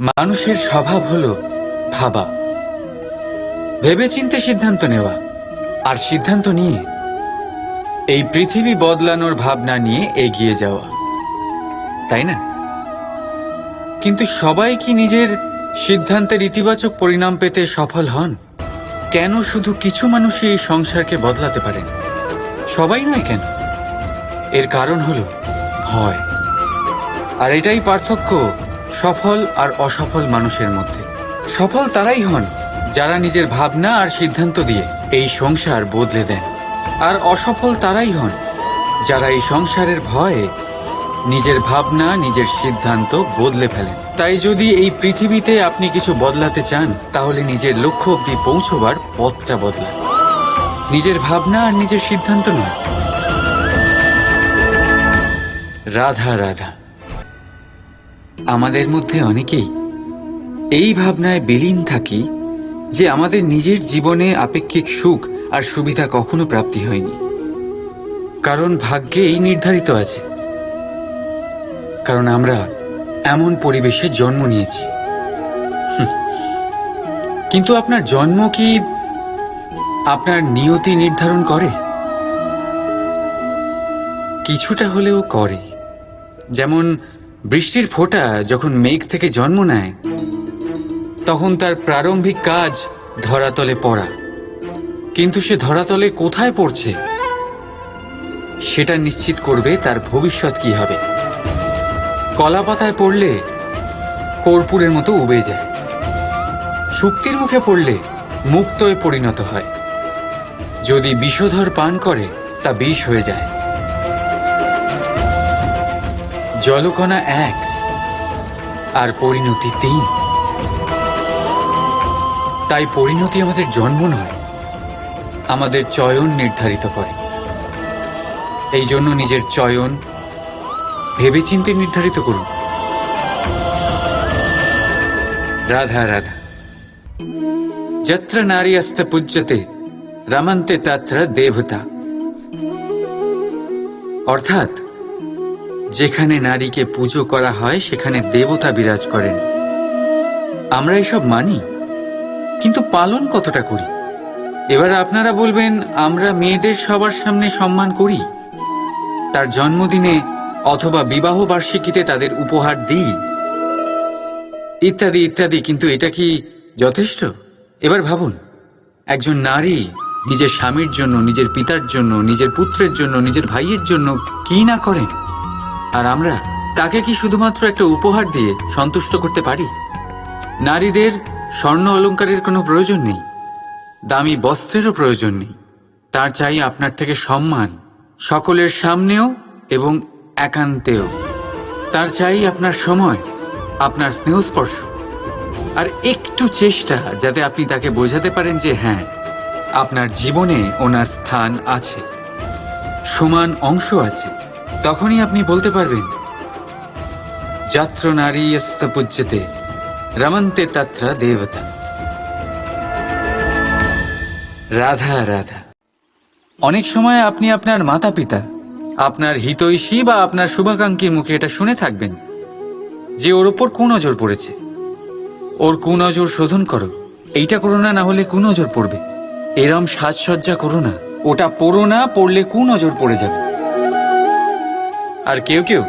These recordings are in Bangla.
মানুষের স্বভাব হল ভাবা। ভেবেচিন্তে সিদ্ধান্ত নেওয়া। আর সিদ্ধান্ত নিয়ে। এই পৃথিবী বদলানোর ভাবনা নিয়ে এগিয়ে যাওয়া। তাই না? কিন্তু সবাই কি নিজের সিদ্ধান্তের ইতিবাচক পরিণাম পেতে সফল হন? কেন শুধু কিছু মানুষই এই সংসারকে বদলাতে পারেন? সবাই নয় কেন? এর কারণ হল ভয়। আর এটাই পার্থক্য সফল আর অসফল মানুষের মধ্যে। সফল তারাই হন যারা নিজের ভাবনা আর সিদ্ধান্ত দিয়ে এই সংসার বদলে দেন। আর অসফল তারাই হন যারা এই সংসারের ভয়ে নিজের ভাবনা, নিজের সিদ্ধান্ত বদলে ফেলেন। তাই যদি এই পৃথিবীতে আপনি কিছু বদলাতে চান, তাহলে নিজের লক্ষ্য অব্দি পৌঁছবার পথটা বদলান। নিজের ভাবনা আর নিজের সিদ্ধান্ত নয়। রাধা রাধা। আমাদের মধ্যে অনেকেই এই ভাবনায় বিলীন থাকি যে আমাদের নিজের জীবনে আপেক্ষিক সুখ আর সুবিধা কখনো প্রাপ্তি হয়নি। কারণ ভাগ্যে এই নির্ধারিত আছে। কারণ আমরা এমন পরিবেশে জন্ম নিয়েছি। কিন্তু আপনার জন্ম কি আপনার নিয়তি নির্ধারণ করে? কিছুটা হলেও করে। যেমন বৃষ্টির ফোঁটা যখন মেঘ থেকে জন্ম নেয়, তখন তার প্রারম্ভিক কাজ ধরাতলে পড়া। কিন্তু সে ধরাতলে কোথায় পড়ছে, সেটা নিশ্চিত করবে তার ভবিষ্যৎ কি হবে। কলা পাতায় পড়লে কর্পূরের মতো উবে যায়। শুক্তির মুখে পড়লে মুক্তয়ে পরিণত হয়। যদি বিষধর পান করে, তা বিষ হয়ে যায়। জলকণা এক আর পরিণতি তিন। তাই পরিণতি আমাদের জন্ম নয়, আমাদের চয়ন নির্ধারিত করে। এই জন্য নিজের চয়ন ভেবেচিন্তে নির্ধারিত করুন। রাধা রাধা। যত্র নারী অস্ত পূজ্যতে, রমন্তে তত্র দেবতা। অর্থাৎ যেখানে নারীকে পুজো করা হয়, সেখানে দেবতা বিরাজ করেন। আমরা এসব মানি, কিন্তু পালন কতটা করি? এবার আপনারা বলবেন, আমরা মেয়েদের সবার সামনে সম্মান করি? তার জন্মদিনে অথবা বিবাহ বার্ষিকীতে তাদের উপহার দিই? ইত্যাদি ইত্যাদি, কিন্তু এটা কি যথেষ্ট? এবার ভাবুন, একজন নারী নিজের স্বামীর জন্য, নিজের পিতার জন্য, নিজের পুত্রের জন্য, নিজের ভাইয়ের জন্য কি না করেন? আর আমরা তাকে কি শুধুমাত্র একটা উপহার দিয়ে সন্তুষ্ট করতে পারি? নারীদের স্বর্ণ অলংকারের কোনো প্রয়োজন নেই। দামি বস্ত্রেরও প্রয়োজন নেই। তার চাই আপনার থেকে সম্মান, সকলের সামনেও এবং একান্তেও। তার চাই আপনার সময়, আপনার স্নেহস্পর্শ। আর একটু চেষ্টা যাতে আপনি তাকে বোঝাতে পারেন যে হ্যাঁ আপনার জীবনে ওনার স্থান আছে, সমান অংশ আছে। তখনই আপনি বলতে পারবেন, যাত্র নারী পূজ্যতে, রমন্তে তত্র দেবতা। রাধা রাধা। অনেক সময় আপনি আপনার মাতা পিতা আপনার হিতৈষী বা আপনার শুভাকাঙ্ক্ষীর মুখে এটা শুনে থাকবেন, যে ওর ওপর কুনজর পড়েছে। ওর কুনজর শোধন করো, এইটা করো না না হলে কুনজর পড়বে। এরম সাজসজ্জা করো না, ওটা পড়ো না, পড়লে কুনজর পড়ে যাবে। আর কেউ কেউ?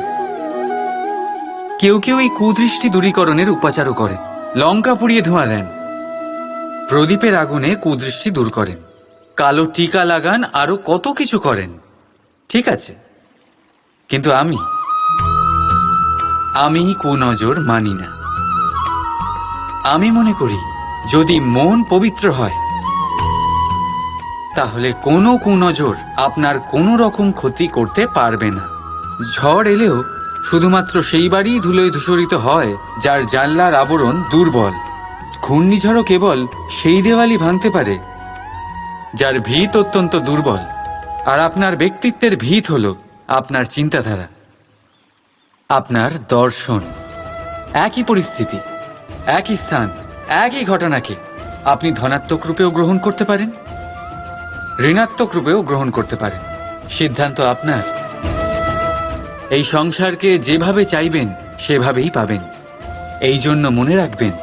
কেউ কেউ এই কুদৃষ্টি দূরীকরণের উপাচারও করেন। লঙ্কা পুড়িয়ে ধোঁয়া দেন। প্রদীপের আগুনে কুদৃষ্টি দূর করেন। কালো টিকা লাগান, আরও কত কিছু করেন। ঠিক আছে। কিন্তু আমি আমি কুনজর মানি না। আমি মনে করি, যদি মন পবিত্র হয়, তাহলে কোনো কুনজর আপনার কোনো রকম ক্ষতি করতে পারবে না। ঝড় এলেও শুধুমাত্র সেই বাড়ি ধুলোয় ধূসরিত হয়, যার জানলার আবরণ দুর্বল। ঘূর্ণিঝড়ও কেবল সেই দেওয়ালই ভাঙতে পারে, যার ভিত অত্যন্ত দুর্বল। আর আপনার ব্যক্তিত্বের ভিত হল আপনার চিন্তাধারা, আপনার দর্শন। একই পরিস্থিতি, একই স্থান, একই ঘটনাকে আপনি ধনাত্মক রূপেও গ্রহণ করতে পারেন, ঋণাত্মক রূপেও গ্রহণ করতে পারেন। সিদ্ধান্ত আপনার। এই সংসারকে যেভাবে চাইবেন, সেভাবেই পাবেন। এই জন্য মনে রাখবেন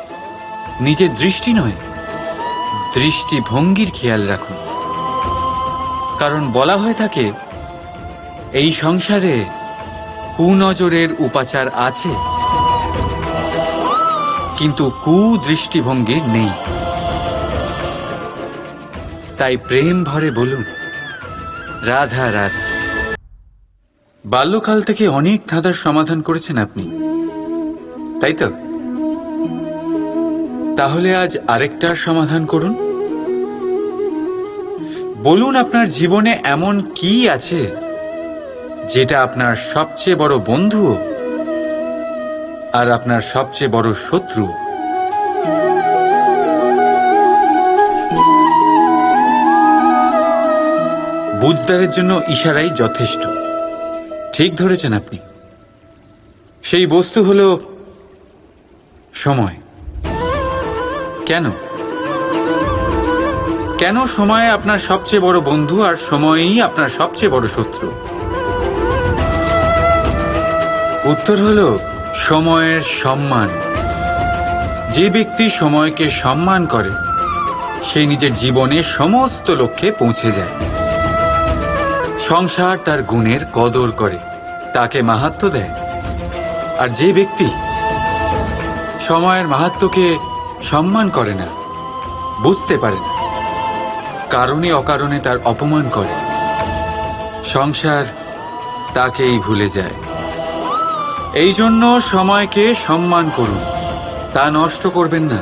নিজের দৃষ্টি নয় দৃষ্টিভঙ্গির খেয়াল রাখুন। কারণ বলা হয়ে থাকে, এই সংসারে কুনজরের উপাচার আছে, কিন্তু কুদৃষ্টিভঙ্গির নেই। তাই প্রেম ভরে বলুন, রাধা রাধা। বাল্যকাল থেকে অনেক ধাঁধার সমাধান করেছেন আপনি। তাই তো? তাহলে আজ আরেকটার সমাধান করুন। বলুন আপনার জীবনে এমন কি আছে যেটা আপনার সবচেয়ে বড় বন্ধু আর আপনার সবচেয়ে বড় শত্রু? বুঝদারের জন্য ইশারাই যথেষ্ট। ঠিক ধরেছেন আপনি। সেই বস্তু হল সময়। কেন? কেন সময় আপনার সবচেয়ে বড় বন্ধু আর সময়ই আপনার সবচেয়ে বড় শত্রু? উত্তর হল সময়ের সম্মান। যে ব্যক্তি সময়কে সম্মান করে, সে নিজের জীবনে সমস্ত লক্ষ্যে পৌঁছে যায়। সংসার তার গুণের কদর করে, তাকে মাহাত্ম দেয়। আর যে ব্যক্তি সময়ের মাহাত্মকে সম্মান করে না, বুঝতে পারে না, কারণে অকারণে তার অপমান করে, সংসার তাকেই ভুলে যায়। এই জন্য সময়কে সম্মান করুন, তা নষ্ট করবেন না।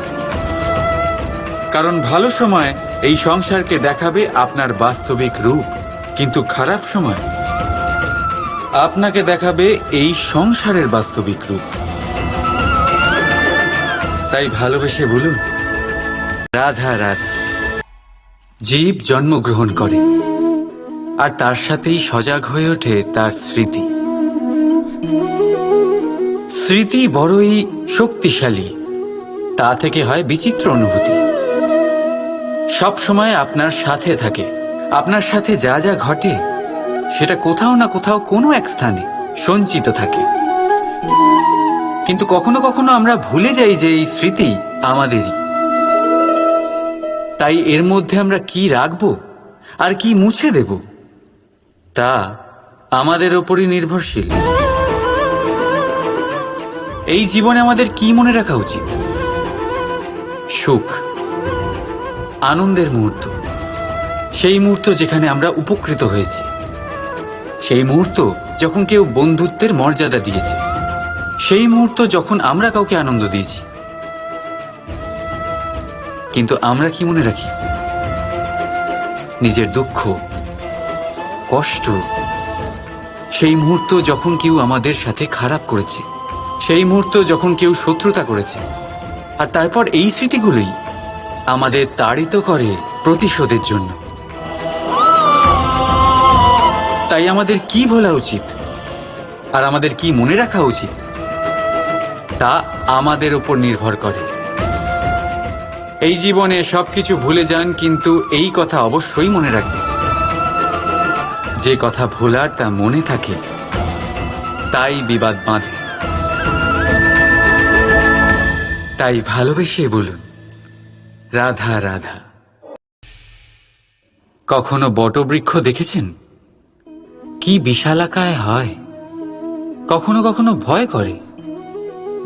কারণ ভালো সময় এই সংসারকে দেখাবে আপনার বাস্তবিক রূপ। কিন্তু খারাপ সময় আপনাকে দেখাবে এই সংসারের বাস্তবিক রূপ। তাই ভালোবেসে বলুন, রাধা রাধা। জীব জন্মগ্রহণ করে, আর তার সাথেই সজাগ হয়ে ওঠে তার স্মৃতি। স্মৃতি বড়ই শক্তিশালী, তা থেকে হয় বিচিত্র অনুভূতি। সব সময় আপনার সাথে থাকে। আপনার সাথে যা যা ঘটে, সেটা কোথাও না কোথাও কোনো এক স্থানে সঞ্চিত থাকে। কিন্তু কখনো কখনো আমরা ভুলে যাই যে এই স্মৃতি আমাদেরই। তাই এর মধ্যে আমরা কি রাখব, আর কি মুছে দেব, তা আমাদের ওপরই নির্ভরশীল। এই জীবনে আমাদের কি মনে রাখা উচিত? সুখ, আনন্দের মুহূর্ত। সেই মুহূর্ত যেখানে আমরা উপকৃত হয়েছি। সেই মুহূর্ত যখন কেউ বন্ধুত্বের মর্যাদা দিয়েছে। সেই মুহূর্ত যখন আমরা কাউকে আনন্দ দিয়েছি। কিন্তু আমরা কি মনে রাখি? নিজের দুঃখ, কষ্ট, সেই মুহূর্ত যখন কেউ আমাদের সাথে খারাপ করেছে, সেই মুহূর্ত যখন কেউ শত্রুতা করেছে, আর তারপর এই স্মৃতিগুলোই আমাদের তাড়িত করে প্রতিশোধের জন্য। তাই আমাদের কি বলা উচিত? আর আমাদের কি মনে রাখা উচিত? তা আমাদের ওপর নির্ভর করে। এই জীবনে সবকিছু ভুলে যান, কিন্তু এই কথা অবশ্যই মনে রাখবেন। যে কথা ভোলার তা মনে থাকে, তাই বিবাদ বাঁধে। তাই ভালোবেসে বলুন, রাধা রাধা। কখনো বটবৃক্ষ দেখেছেন? কি বিশালাকায় হয়? কখনো কখনো ভয় করে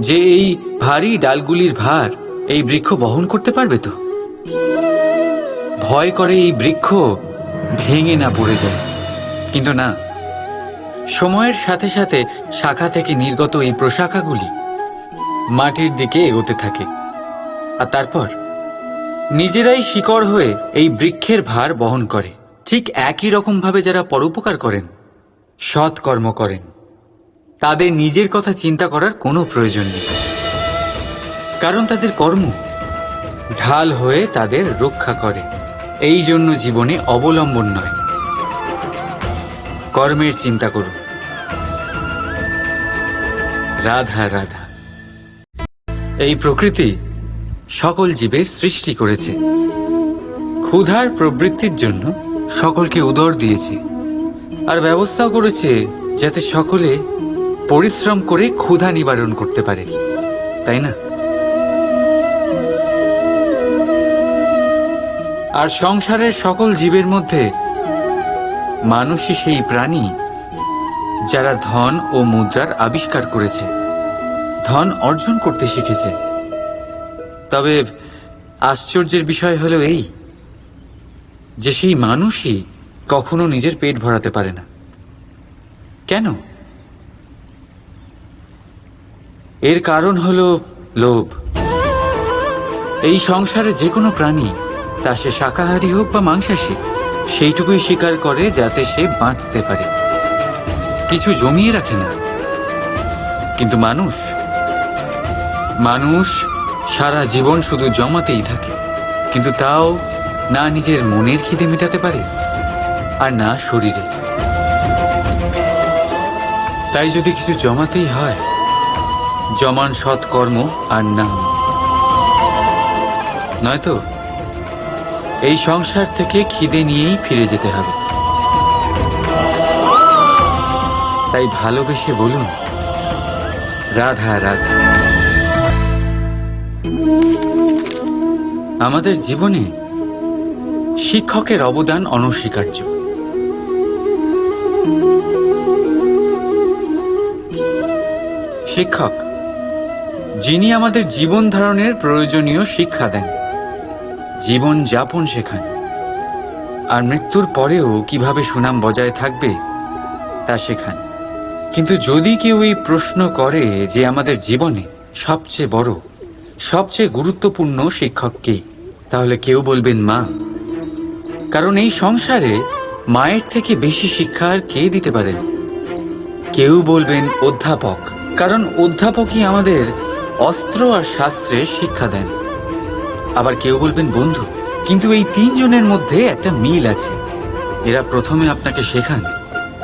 যে এই ভারী ডালগুলির ভার এই বৃক্ষ বহন করতে পারবে তো? ভয় করে এই বৃক্ষ ভেঙে না পড়ে যায়। কিন্তু না, সময়ের সাথে সাথে শাখা থেকে নির্গত এই প্রশাখাগুলি মাটির দিকে এগোতে থাকে। আর তারপর নিজেরাই শিকড় হয়ে এই বৃক্ষের ভার বহন করে। ঠিক একই রকমভাবে যারা পরোপকার করেন সৎ কর্ম করেন। তাদের নিজের কথা চিন্তা করার কোনো প্রয়োজন নেই। কারণ তাদের কর্ম ঢাল হয়ে তাদের রক্ষা করে। এই জন্য জীবনে অবলম্বন নয়। কর্মের চিন্তা করুন। রাধা রাধা। এই প্রকৃতি সকল জীবের সৃষ্টি করেছে। ক্ষুধার প্রবৃত্তির জন্য সকলকে উদর দিয়েছে। আর ব্যবস্থাও করেছে যাতে সকলে পরিশ্রম করে ক্ষুধা নিবারণ করতে পারে। তাই না? আর সংসারের সকল জীবের মধ্যে মানুষই সেই প্রাণী যারা ধন ও মুদ্রার আবিষ্কার করেছে, ধন অর্জন করতে শিখেছে। তবে আশ্চর্যের বিষয় হলো এই যে সেই মানুষই কখনো নিজের পেট ভরাতে পারে না। কেন? এর কারণ হলো লোভ। এই সংসারে যে কোনো প্রাণী, তা সে শাকাহারী হোক বা মাংসাশী, সেইটুকুই স্বীকার করে যাতে সে বাঁচতে পারে। কিছু জমিয়ে রাখে না। কিন্তু মানুষ মানুষ সারা জীবন শুধু জমাতেই থাকে, কিন্তু তাও না নিজের মনের খিদে মেটাতে পারে। আর না শরীরের তাই যদি কিছু জমাতেই হয়, জমান সৎকর্ম আর না। নয়তো এই সংসার থেকে খিদে নিয়েই ফিরে যেতে হবে। তাই ভালোবেসে বলুন, রাধা রাধা। আমাদের জীবনে শিক্ষকের অবদান অনস্বীকার্য। শিক্ষক, যিনি আমাদের জীবন ধারণের প্রয়োজনীয় শিক্ষা দেন, জীবন যাপন শেখান। আর মৃত্যুর পরেও কীভাবে সুনাম বজায় থাকবে, তা শেখান। কিন্তু যদি কেউ এই প্রশ্ন করে যে আমাদের জীবনে সবচেয়ে বড়, সবচেয়ে গুরুত্বপূর্ণ শিক্ষক কে, তাহলে কেউ বলবেন মা। কারণ এই সংসারে মায়ের থেকে বেশি শিক্ষা আর কে দিতে পারেন? কেউ বলবেন অধ্যাপক। কারণ অধ্যাপকই আমাদের অস্ত্র আর শাস্ত্রে শিক্ষা দেন। আবার কেউ বলবেন, বন্ধু, কিন্তু এই তিনজনের মধ্যে একটা মিল আছে। এরা প্রথমে আপনাকে শেখান,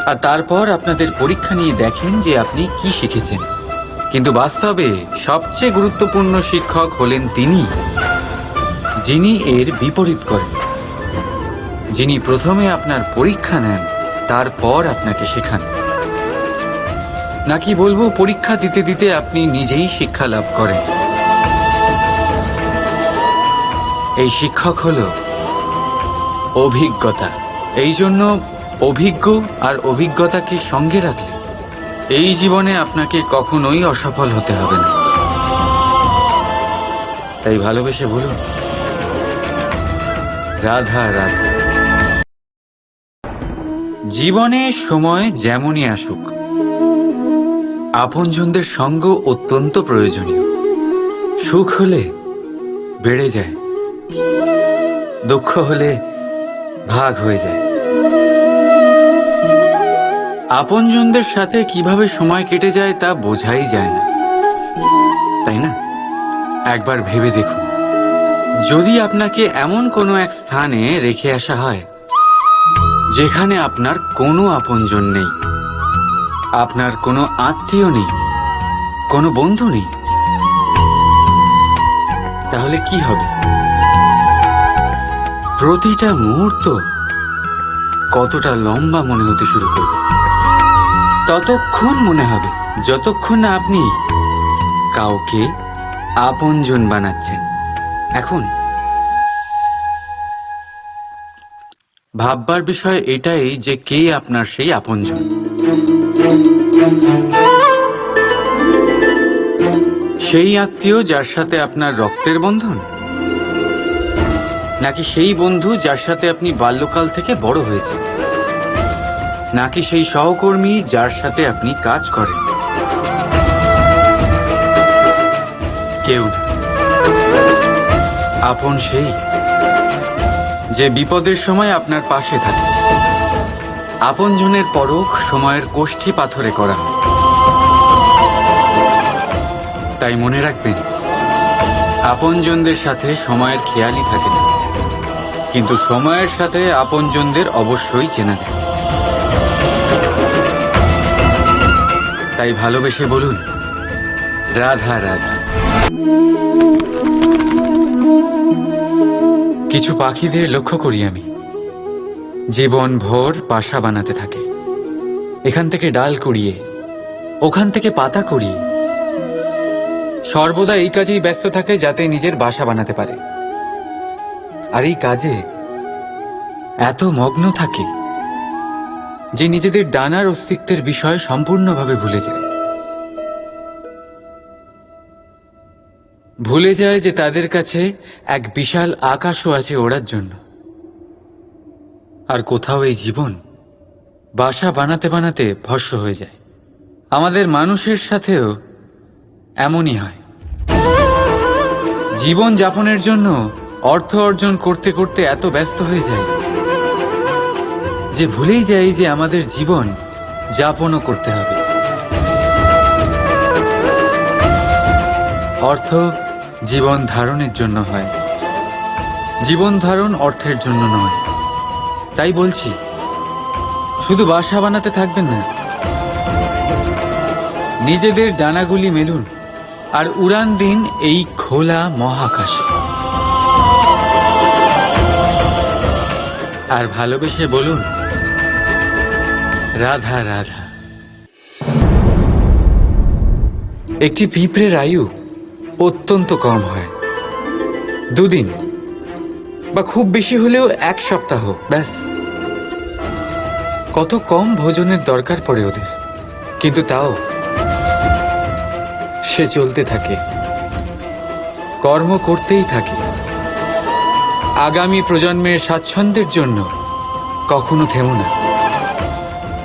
আর তারপর আপনাদের পরীক্ষা নিয়ে দেখেন যে আপনি কি শিখেছেন। কিন্তু বাস্তবে সবচেয়ে গুরুত্বপূর্ণ শিক্ষক হলেন তিনি, যিনি এর বিপরীত করেন। যিনি প্রথমে আপনার পরীক্ষা নেন, তারপর আপনাকে শেখান। নাকি বলব, পরীক্ষা দিতে দিতে আপনি নিজেই শিক্ষা লাভ করেন? এই শিক্ষক হল অভিজ্ঞতা। এই জন্য অভিজ্ঞ আর অভিজ্ঞতাকে সঙ্গে রাখলে এই জীবনে আপনাকে কখনোই অসফল হতে হবে না। তাই ভালোবেসে বলুন, রাধা রাধা। জীবনে সময় যেমনই আসুক আপনজনদের সঙ্গ অত্যন্ত প্রয়োজনীয়। সুখ হলে বেড়ে যায়। দুঃখ হলে ভাগ হয়ে যায়। আপনজনদের সাথে কীভাবে সময় কেটে যায় তা বোঝাই যায় না। তাই না? একবার ভেবে দেখুন। যদি আপনাকে এমন কোনো এক স্থানে রেখে আসা হয়, যেখানে আপনার কোনো আপনজন নেই আপনার কোনো আত্মীয় নেই, কোনো বন্ধু নেই। তাহলে কি হবে? প্রতিটা মুহূর্ত কতটা লম্বা মনে হতে শুরু করবে? ততক্ষণ মনে হবে যতক্ষণ না আপনি কাউকে আপনজন বানাচ্ছেন। এখন ভাববার বিষয় এটাই যে কে আপনার সেই আপনজন। সেই আত্মীয় যার সাথে আপনার রক্তের বন্ধন? নাকি সেই বন্ধু যার সাথে আপনি বাল্যকাল থেকে বড় হয়েছেন? নাকি সেই সহকর্মী যার সাথে আপনি কাজ করেন? কেউ আপন সেই যে বিপদের সময় আপনার পাশে থাকে। আপনজনের পরখ সময়ের কোষ্ঠী পাথরে করা। হয় তাই মনে রাখবেন, আপনজনদের সাথে সময়ের খেয়ালই থাকে না। কিন্তু সময়ের সাথে আপনজনদের অবশ্যই চেনা যায়। তাই ভালোবেসে বলুন, রাধা রাধা। কিছু পাখিদের লক্ষ্য করি আমি। জীবন ভোর বাসা বানাতে থাকে। এখান থেকে ডাল কুড়িয়ে, ওখান থেকে পাতা কুড়িয়ে। সর্বদা এই কাজেই ব্যস্ত থাকে যাতে নিজের বাসা বানাতে পারে। আর এই কাজে এত মগ্ন থাকে যে নিজেদের ডানার অস্তিত্বের বিষয় সম্পূর্ণভাবে ভুলে যায়। ভুলে যায় যে তাদের কাছে এক বিশাল আকাশও আছে ওড়ার জন্য। আর কোথাও এই জীবন বাসা বানাতে বানাতে ভস্য হয়ে যায়। আমাদের মানুষের সাথেও এমনই হয়। জীবন যাপনের জন্য অর্থ অর্জন করতে করতে এত ব্যস্ত হয়ে যায় যে ভুলেই যাই যে আমাদের জীবন যাপনও করতে হবে। অর্থ জীবন ধারণের জন্য হয়। জীবন ধারণ অর্থের জন্য নয়। তাই বলছি, শুধু বাসা বানাতে থাকবেন না, নিজেদের ডানাগুলি মেলুন আর উড়ান দিন এই খোলা মহাকাশে। আর ভালোবেসে বলুন, রাধা রাধা। একটি পিঁপড়ের আয়ু অত্যন্ত কম হয়। দুদিন বা খুব বেশি হলেও এক সপ্তাহ, ব্যাস। কত কম ভোজনের দরকার পড়ে ওদের। কিন্তু তাও, সে চলতে থাকে। কর্ম করতেই থাকে। আগামী প্রজন্মের স্বাচ্ছন্দ্যের জন্য কখনো থেমো না।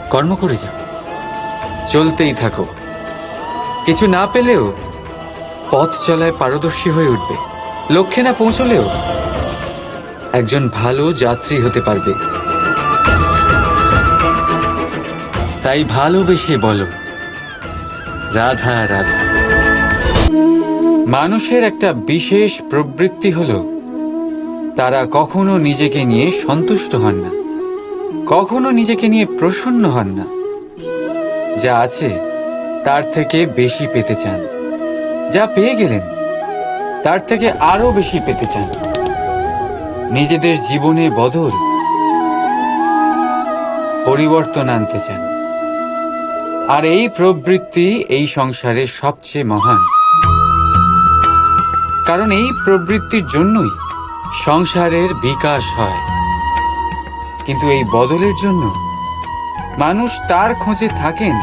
কর্ম করে যাও। চলতেই থাকো। কিছু না পেলেও পথ চলায় পারদর্শী হয়ে উঠবে। লক্ষ্যে না পৌঁছলেও একজন ভালো যাত্রী হতে পারবে। তাই ভালোবেসে বলো, রাধা রাধা। মানুষের একটা বিশেষ প্রবৃত্তি হল, তারা কখনো নিজেকে নিয়ে সন্তুষ্ট হন না, কখনো নিজেকে নিয়ে প্রসন্ন হন না। যা আছে, তার থেকে বেশি পেতে চান। যা পেয়ে গেলেন, তার থেকে আরও বেশি পেতে চান। নিজেদের জীবনে বদল পরিবর্তন আনতে চান আর এই প্রবৃত্তি এই সংসারে সবচেয়ে মহান। কারণ এই প্রবৃত্তির জন্যই সংসারের বিকাশ হয়। কিন্তু এই বদলের জন্য মানুষ তার খোঁজে থাকেন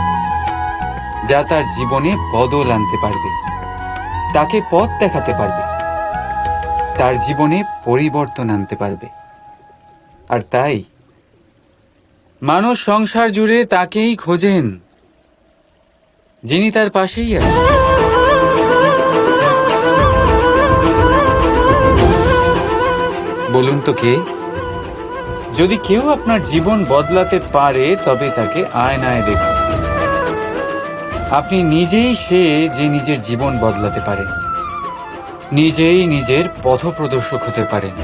যা তার জীবনে বদল আনতে পারবে। তাকে পথ দেখাতে পারবে। তার জীবনে পরিবর্তন আনতে পারবে। আর তাই মানুষ সংসার জুড়ে তাকেই খোঁজেন, যিনি তার পাশেই আছেন। বলুন তো কে? যদি কেউ আপনার জীবন বদলাতে পারে, তবে তাকে আয়নায় দেখুন। আপনি নিজেই সে যে নিজের জীবন বদলাতে পারেন। নিজেই নিজের পথপ্রদর্শক হতে পারেন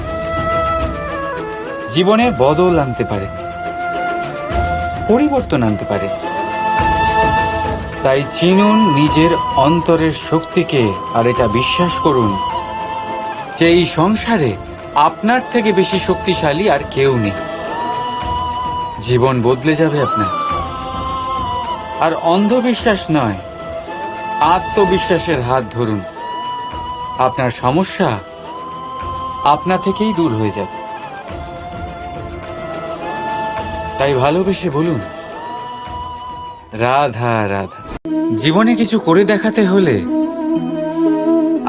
জীবনে বদল আনতে পারেন পরিবর্তন আনতে পারেন তাই চিনুন নিজের অন্তরের শক্তিকে, আর এটা বিশ্বাস করুন যে এই সংসারে আপনার থেকে বেশি শক্তিশালী আর কেউ নেই। জীবন বদলে যাবে আপনার। আর অন্ধবিশ্বাস নয়, আত্মবিশ্বাসের হাত ধরুন। আপনার সমস্যা আপনা থেকেই দূর হয়ে যাবে। তাই ভালোবেসে বলুন, রাধা রাধা। জীবনে কিছু করে দেখাতে হলে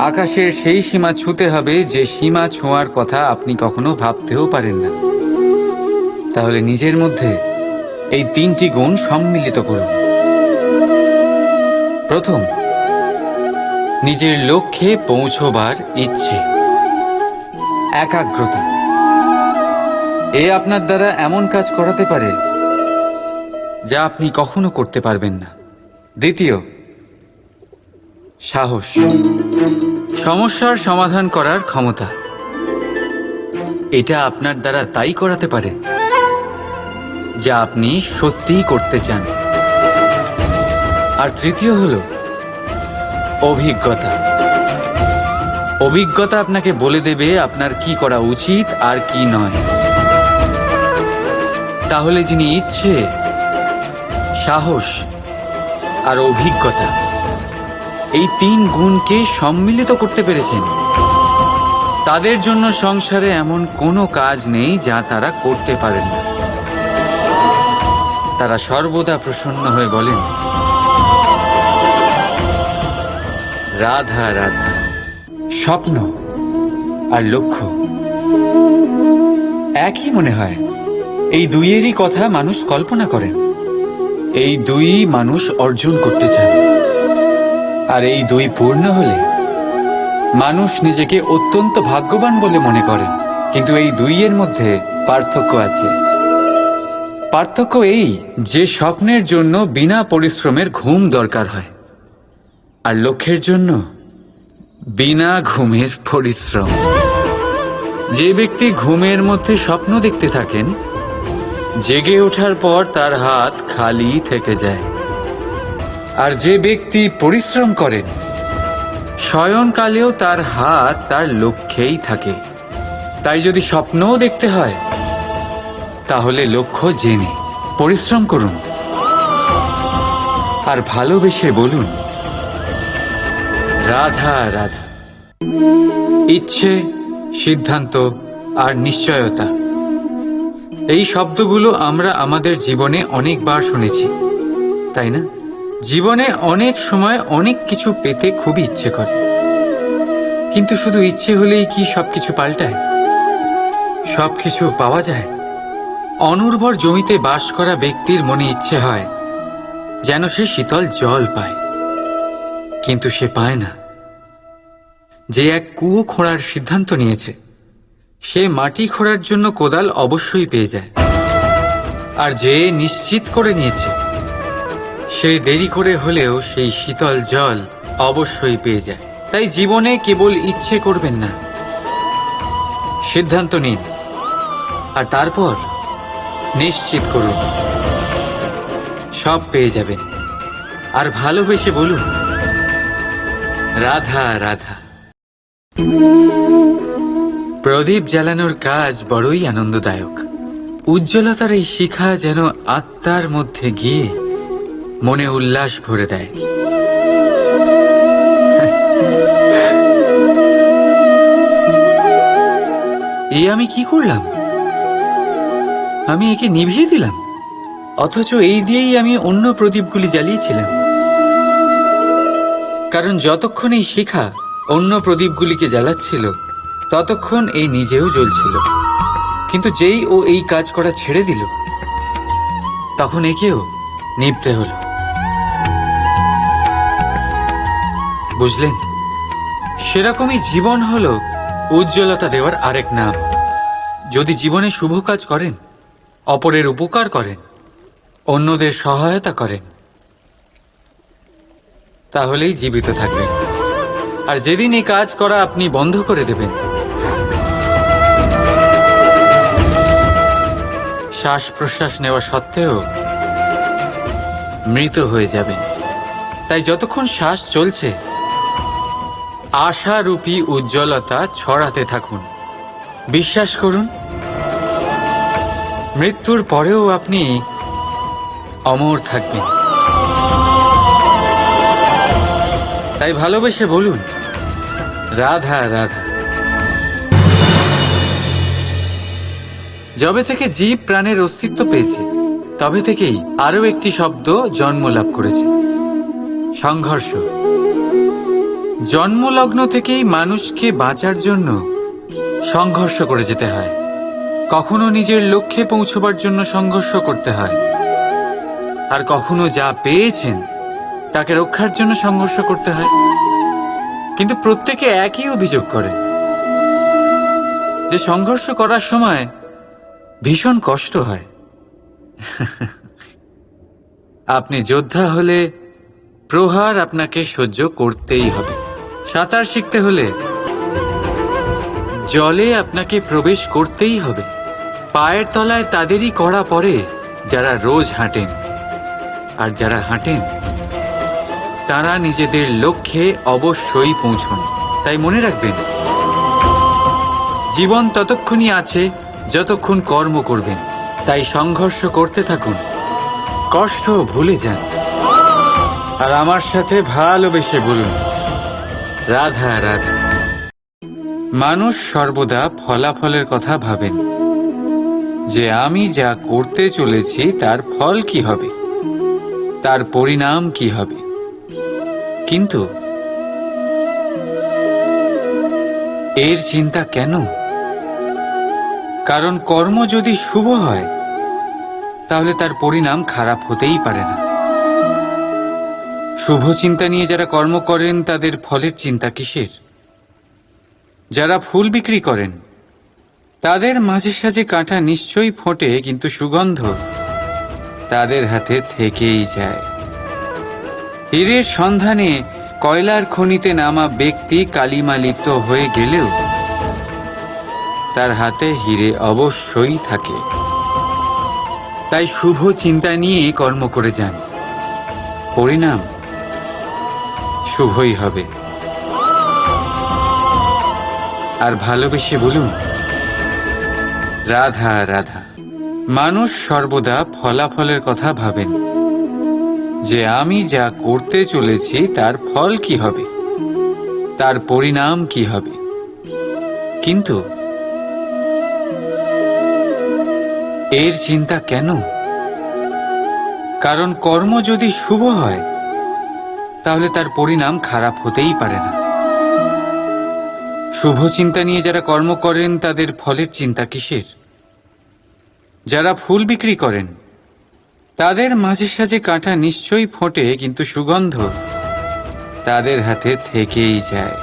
আকাশের সেই সীমা ছুঁতে হবে যে সীমা ছোঁয়ার কথা আপনি কখনো ভাবতেও পারেন না। তাহলে নিজের মধ্যে এই তিনটি গুণ সম্মিলিত করুন। প্রথম নিজের লক্ষ্যে পৌঁছবার ইচ্ছে। একাগ্রতা। এ আপনার দ্বারা এমন কাজ করাতে পারে যা আপনি কখনো করতে পারবেন না। দ্বিতীয়, সাহস। সমস্যার সমাধান করার ক্ষমতা। এটা আপনার দ্বারা তাই করাতে পারে যা আপনি সত্যিই করতে চান। আর তৃতীয় হল অভিজ্ঞতা। অভিজ্ঞতা আপনাকে বলে দেবে আপনার কি করা উচিত আর কি নয়। তাহলে যিনি ইচ্ছে, সাহস আর অভিজ্ঞতা, এই তিন গুণকে সম্মিলিত করতে পেরেছেন। তাদের জন্য সংসারে এমন কোনো কাজ নেই যা তারা করতে পারেন না। তারা সর্বদা প্রসন্ন হয়ে বলেন রাধা রাধা। স্বপ্ন আর লক্ষ্য। একই মনে হয়, এই দুইয়েরই কথা মানুষ কল্পনা করেন। এই দুই মানুষ অর্জন করতে চান। আর এই দুই পূর্ণ হলে মানুষ নিজেকে অত্যন্ত ভাগ্যবান বলে মনে করেন। কিন্তু এই দুইয়ের মধ্যে পার্থক্য আছে। পার্থক্য এই যে স্বপ্নের জন্য বিনা পরিশ্রমের ঘুম দরকার হয়। আর লক্ষ্যের জন্য বিনা ঘুমের পরিশ্রম। যে ব্যক্তি ঘুমের মধ্যে স্বপ্ন দেখতে থাকেন, জেগে ওঠার পর তার হাত খালি থেকে যায়। আর যে ব্যক্তি পরিশ্রম করেন শয়নকালেও তার হাত তার লক্ষ্যেই থাকে। তাই যদি স্বপ্নও দেখতে হয়, তাহলে লক্ষ্য জেনে পরিশ্রম করুন। আর ভালোবেসে বলুন রাধা রাধা। ইচ্ছে, সিদ্ধান্ত আর নিশ্চয়তা। এই শব্দগুলো আমরা আমাদের জীবনে অনেকবার শুনেছি, তাই না? জীবনে অনেক সময় অনেক কিছু পেতে খুব ইচ্ছে করে। কিন্তু শুধু ইচ্ছে হলেই কি সবকিছু পাল্টায়? সবকিছু পাওয়া যায়? অনুর্বর জমিতে বাস করা ব্যক্তির মনে ইচ্ছে হয়, যেন সে শীতল জল পায়। কিন্তু সে পায় না। যে এক কুয়ো খোঁড়ার সিদ্ধান্ত নিয়েছে, সে মাটি খোঁড়ার জন্য কোদাল অবশ্যই পেয়ে যায়। আর যে নিশ্চিত করে নিয়েছে, সে দেরি করে হলেও সেই শীতল জল অবশ্যই পেয়ে যায়। তাই জীবনে কেবল ইচ্ছে করবেন না। সিদ্ধান্ত নিন, আর তারপর নিশ্চিত করুন। সব পেয়ে যাবেন। আর ভালোবেসে বলুন রাধা রাধা। প্রদীপ জ্বালানোর কাজ বড়ই আনন্দদায়ক। উজ্জ্বলতার এই শিখা যেন আত্মার মধ্যে গিয়ে মনে উল্লাস ভরে দেয়। এই আমি কি করলাম? আমি একে নিভিয়ে দিলাম? অথচ এই দিয়েই আমি অন্য প্রদীপগুলি জ্বালিয়েছিলাম। কারণ যতক্ষণ এই শিখা অন্য প্রদীপগুলিকে জ্বালাচ্ছিল, ততক্ষণ এই নিজেও জ্বলছিল। কিন্তু যেই ও এই কাজ করা ছেড়ে দিল, তখন একেও নিভতে হলো। বুঝলেন? সেরকমই জীবন হল উজ্জ্বলতা দেওয়ার আরেক নাম। যদি জীবনে শুভ কাজ করেন, অপরের উপকার করেন, অন্যদের সহায়তা করেন তাহলেই জীবিত থাকবেন। আর যেদিন এই কাজ করা আপনি বন্ধ করে দেবেন। শ্বাস প্রশ্বাস নেওয়া সত্ত্বেও মৃত হয়ে যাবেন। তাই যতক্ষণ শ্বাস চলছে, আশারূপী উজ্জ্বলতা ছড়াতে থাকুন। বিশ্বাস করুন, মৃত্যুর পরেও আপনি অমর থাকবেন। তাই ভালোবেসে বলুন। রাধা রাধা। যবে থেকে জীব প্রাণের অস্তিত্ব পেয়েছে, তবে থেকেই আরও একটি শব্দ জন্ম লাভ করেছে। সংঘর্ষ। জন্মলগ্ন থেকেই মানুষকে বাঁচার জন্য সংঘর্ষ করে যেতে হয়। কখনো নিজের লক্ষ্যে পৌঁছবার জন্য সংঘর্ষ করতে হয়। আর কখনো যা পেয়েছেন তাকে রক্ষার জন্য সংঘর্ষ করতে হয়। কিন্তু প্রত্যেকে একই অভিযোগ করে। যে সংঘর্ষ করার সময় ভীষণ কষ্ট হয়। আপনি যোদ্ধা হলে প্রহার আপনাকে সহ্য করতেই হবে। সাঁতার শিখতে হলে জলে আপনাকে প্রবেশ করতেই হবে। পায়ের তলায় তাদেরই কড়া পড়ে যারা রোজ হাঁটেন। আর যারা হাঁটেন তারা নিজেদের লক্ষ্যে অবশ্যই পৌঁছন। তাই মনে রাখবেন, জীবন ততক্ষণই আছে যতক্ষণ কর্ম করবেন। তাই সংঘর্ষ করতে থাকুন, কষ্ট ভুলে যান। আর আমার সাথে ভালোবেসে বলুন, রাধা রাধা। মানুষ সর্বদা ফলাফলের কথা ভাবেন, যে আমি যা করতে চলেছি তার ফল কি হবে? তার পরিণাম কি হবে? কিন্তু এর চিন্তা কেন? কারণ কর্ম যদি শুভ হয়, তাহলে তার পরিণাম খারাপ হতেই পারে না। শুভ চিন্তা নিয়ে যারা কর্ম করেন, তাদের ফলের চিন্তা কিসের? যারা ফুল বিক্রি করেন, তাদের মাঝে সাঝে কাঁটা নিশ্চয়ই ফোটে, কিন্তু সুগন্ধ তাদের হাতে থেকেই যায়। হীরের সন্ধানে কয়লার খনিতে নামা ব্যক্তি কালিমা লিপ্ত হয়ে গেলেও তার হাতে হিরে অবশ্যই থাকে। তাই শুভ চিন্তা নিয়ে কর্ম করে যান। পরিণাম শুভই হবে। আর ভালোবেসে বলুন, রাধা রাধা। মানুষ সর্বদা ফলাফলের কথা ভাবেন। যে আমি যা করতে চলেছি, তার ফল কি হবে? তার পরিণাম কি হবে? কিন্তু এর চিন্তা কেন? কারণ কর্ম যদি শুভ হয়, তাহলে তার পরিণাম খারাপ হতেই পারে না। শুভ চিন্তা নিয়ে যারা কর্ম করেন, তাদের ফলের চিন্তা কিসের? যারা ফুল বিক্রি করেন তাদের মাঝে সাঝে কাঁটা নিশ্চয়ই ফোটে, কিন্তু সুগন্ধ তাদের হাতে থেকেই যায়।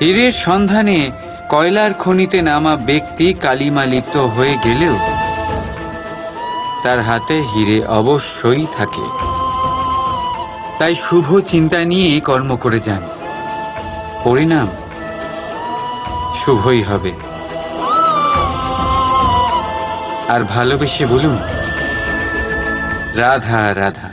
হীরের সন্ধানে কয়লার খনিতে নামা ব্যক্তি কালিমা লিপ্ত হয়ে গেলেও তার হাতে হিরে অবশ্যই থাকে। তাই শুভ চিন্তা নিয়ে কর্ম করে যান। পরিণাম শুভই হবে। আর ভালোবেসে বলুন রাধা রাধা